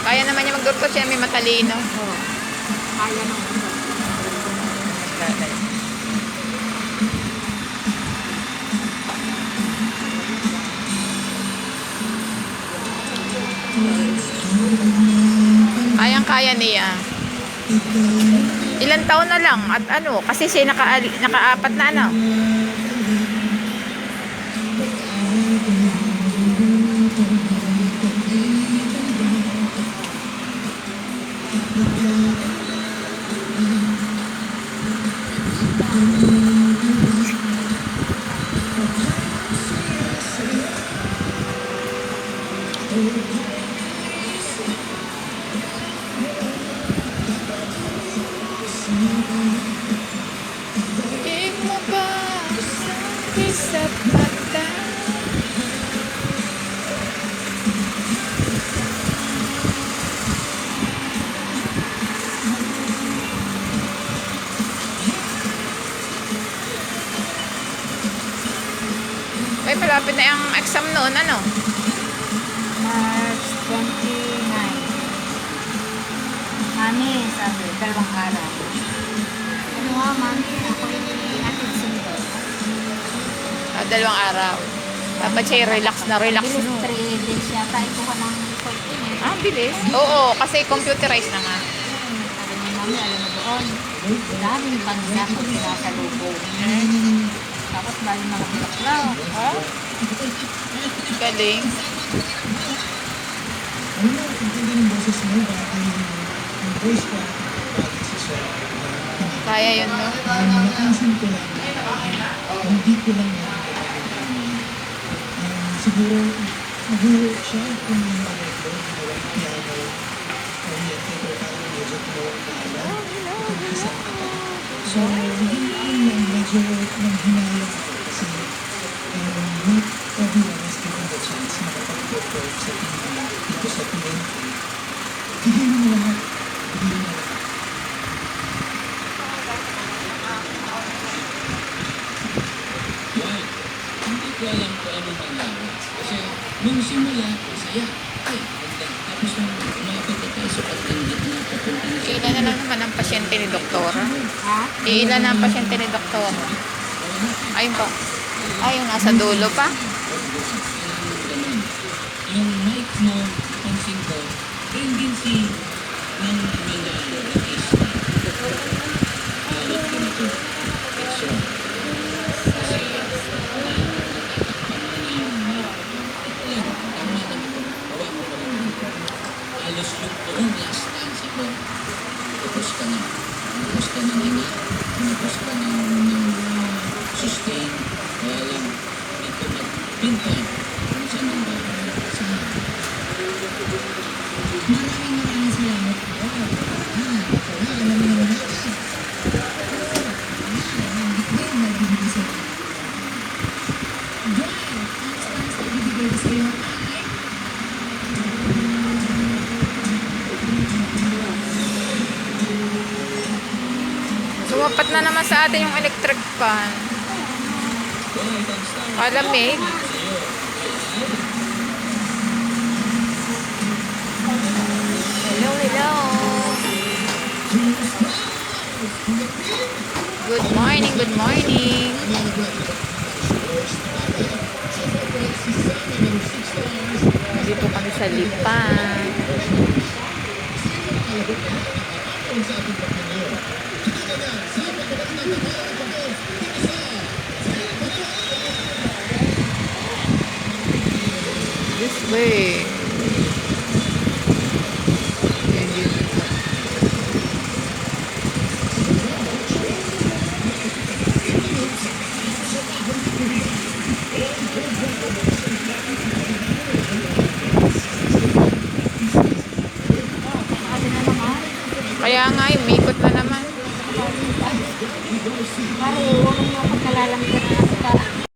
Kaya naman niya magdurto siya, may matalino. Oo. Kaya nang Kayang-kaya niya. Ilan taon na lang at ano, kasi siya naka, naka-apat na ano. step Ay, malapit na yung exam noon, ano? March 29. Mami, sabi, dalawang araw. Ano nga, mami, ako natin sundo. Ah, dalawang araw. Dapat siya relax na relax Bilis no. 3 days yata ito ka ng report din eh. Ah, bilis. Oo, kasi computerized na nga. Sabi ni mami, alam mo doon, daming bangga kung sinasalubong. Tapos bali mga bulaklaw. Ah? Galing. Kaya yun, no? hindi ko lang siguro nag-work siya kung yung mga ito ginawa piano oriented or parang medyo tumawag na isa so hindi medyo nanghinayang ako kasi um, not everyone is given the chance na makapag-perform sa TV dito sa PNP hindi mo lahat hindi mo lahat? Hindi ko alam kung ano nangyari. Kasi nung simula, masaya. Ay, ganda. Tapos nung umabot na tayo sa pag-ingit na papunta na sa Ilan na lang naman ang pasyente ni Doktora? Ha? Ilan na ang pasyente ni Doktora? Ayun pa. Ay, yung nasa dulo pa. Yung mic mo, pansin ko, tendency ng mga is to. It's wrong. Kasi, natatakpan mo na yung mic. Ito lang, tama lang ito. Hawa mo pa rin. Halos yung buong last dance ako, tapos ka na. Tapos ka na nila. Tapos ka na ng uh, sustain. Kaya lang, dito nag-pinpoint kung saan ang bagay. Saan? Maraming maraming salamat po. Ah, wala, alam mo naman natin. Ah, hindi ko yung nabibigay sa iyo. Joy, taas-taas na ibibigay ko sa iyo. Ay, Sumapat na naman sa atin yung electric fan. Kalamig. Hello, hello. Good morning, good morning. Dito kami sa Lipan. This way. Na naman, Kaya nga, umikot na naman. pare, huwag mo pagkalalang ka